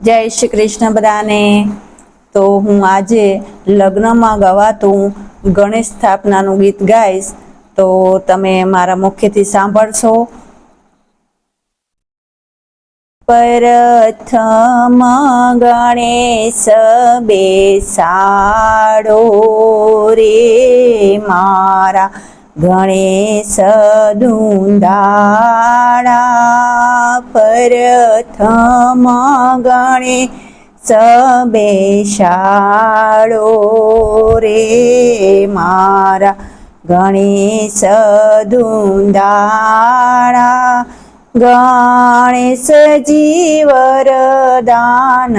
જય શ્રી કૃષ્ણ બધાને. તો હું આજે લગ્નમાં ગવાતું ગણેશ સ્થાપનાનું ગીત ગાઈશ. તો તમે મારા મુખ્યથી સાંભળશો. પ્રથમ ગણેશ બેસાડો રે મારા ગણેશ દુંદાળા પ્રથમ ગણેશ બેસાડો રે મારા ગણેશ દુંદાળા ગણેશજી વરદાન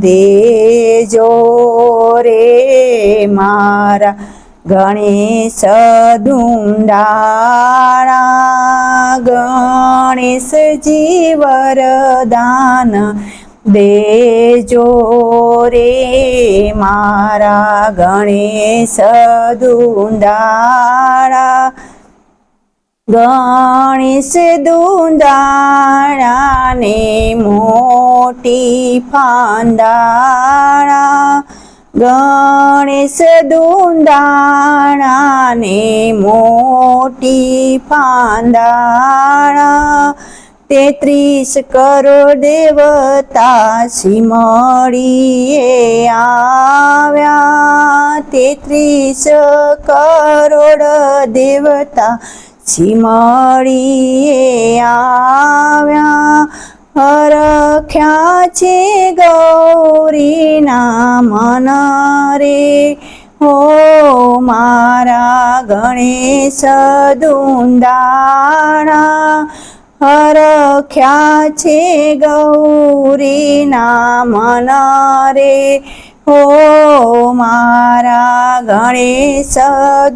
દેજો રે મારા ગણેશ દુંડાળા ગણેશજી વરદાન દેજો રે મારા ગણેશ દુંડાળા ગણેશ દુંદાળાને મોટી ફાંદાળા ગણેશ દુંદાળાને મોટી ફાંદાળા તેત્રીસ કરોડ દેવતા સિમળીએ આવ્યા. તેત્રીસ કરોડ દેવતા સિમળીએ આવ્યા હરખ્યા છે ગૌરીના મન રે. હો મારા ગણેશ દુંદાણા હરખ્યા છે ગૌરીના મન રે. હો મારા ગણેશ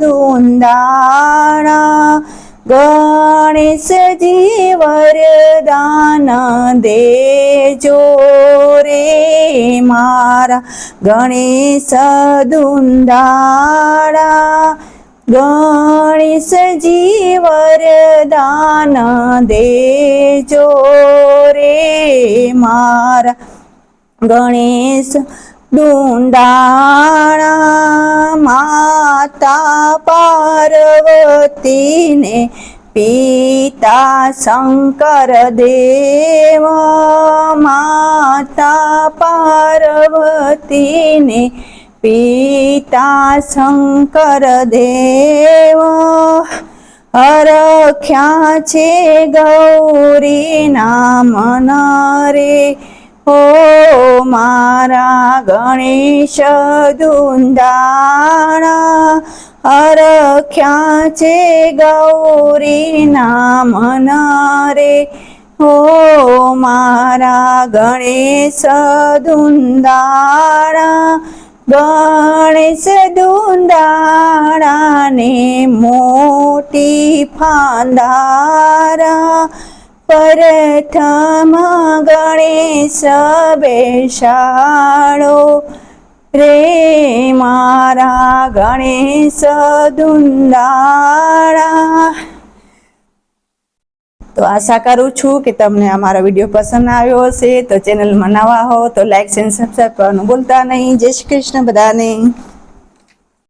દુંદાણા ગણેશજી વરદાન દેજો રે મારા ગણેશ દુંદાળા. ગણેશજી વરદાન દેજો રે મારા ગણેશ દુંડાળા માતા પાર્વતીને પિતા શંકર દેવ માતા પાર્વતીને પિતા શંકર દેવ. હરખ્યા છે ગૌરી નામ રે. હો મારા ગણેશ દુંદાણા, હરખ્યા છે ગૌરીના મન રે હો મારા ગણેશ દુંદાણા, ગણેશ દુંદાણાને મોટી ફાંદારા પ્રથમ ગણેશ શાળો રે મારા ગણેશ દુંદાળા તો આશા કરું છું કે તમને અમારો વીડિયો પસંદ આવ્યો હશે. તો ચેનલમાં નવા હો તો લાઈક એન્ડ સબસ્ક્રાઈબ કરવાનું ભૂલતા નહીં. જય શ્રી કૃષ્ણ બધાને.